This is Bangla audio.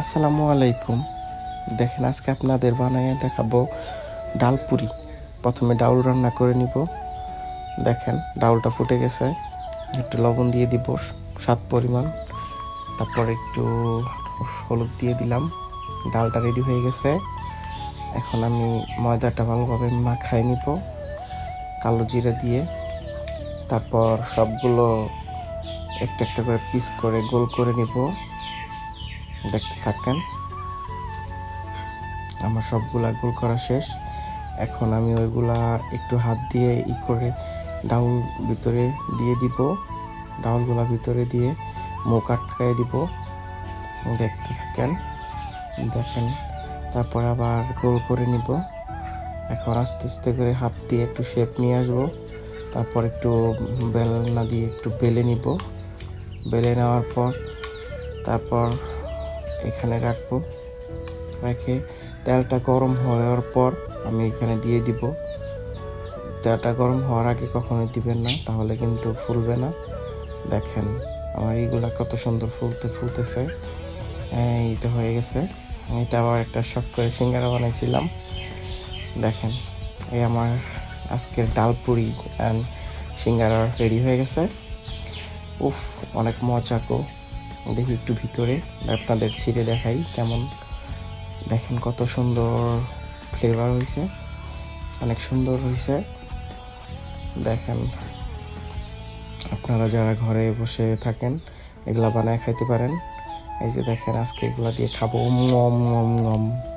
আসসালামু আলাইকুম। দেখেন, আজকে আপনাদের বানাইয়ে দেখাবো ডাল পুরি। প্রথমে ডাউল রান্না করে নিব। দেখেন, ডাউলটা ফুটে গেছে। একটু লবণ দিয়ে দিব, স্বাদ পরিমাণ। তারপর একটু হলুদ দিয়ে দিলাম। ডালটা রেডি হয়ে গেছে। এখন আমি ময়দাটা ভালোভাবে মাখাই নিব, কালো জিরা দিয়ে। তারপর সবগুলো একটা একটা করে পিস করে গোল করে নিব। দেখতে থাকেন। আমার সবগুলা গোল করা শেষ। এখন আমি ওইগুলা একটু হাত দিয়ে ই করে ডাউল ভিতরে দিয়ে দিব। ডাউলগুলা ভিতরে দিয়ে মুখ আটকায় দিব। দেখতে থাকেন। দেখেন, তারপর আবার গোল করে নিব। এখন আস্তে আস্তে করে হাত দিয়ে একটু শেপ নিয়ে আসব। তারপর একটু বেলনা দিয়ে একটু বেলে নিব। বেলে নেওয়ার পর তারপর এখানে রাখব। রেখে তেলটা গরম হওয়ার পর আমি এখানে দিয়ে দিব। তেলটা গরম হওয়ার আগে কখনোই দিবেন না, তাহলে কিন্তু ফুলবে না। দেখেন, আমার এইগুলা কত সুন্দর ফুলতে ফুলতেছে। এই তো হয়ে গেছে। এটা আবার একটা শখ করে সিঙ্গারা বানাইছিলাম। দেখেন, এই আমার আজকের ডাল পুরি অ্যান্ড সিঙ্গারা রেডি হয়ে গেছে। উফ, অনেক মজা গো। দেখি একটু ভিতরে, আপনাদের ছিঁড়ে দেখাই কেমন। দেখেন কত সুন্দর ফ্লেভার হয়েছে, অনেক সুন্দর হয়েছে। দেখেন, আপনারা যারা ঘরে বসে থাকেন, এগুলা বানায় খাইতে পারেন। এই যে দেখেন, আজকে এগুলা দিয়ে খাব। মম মম মম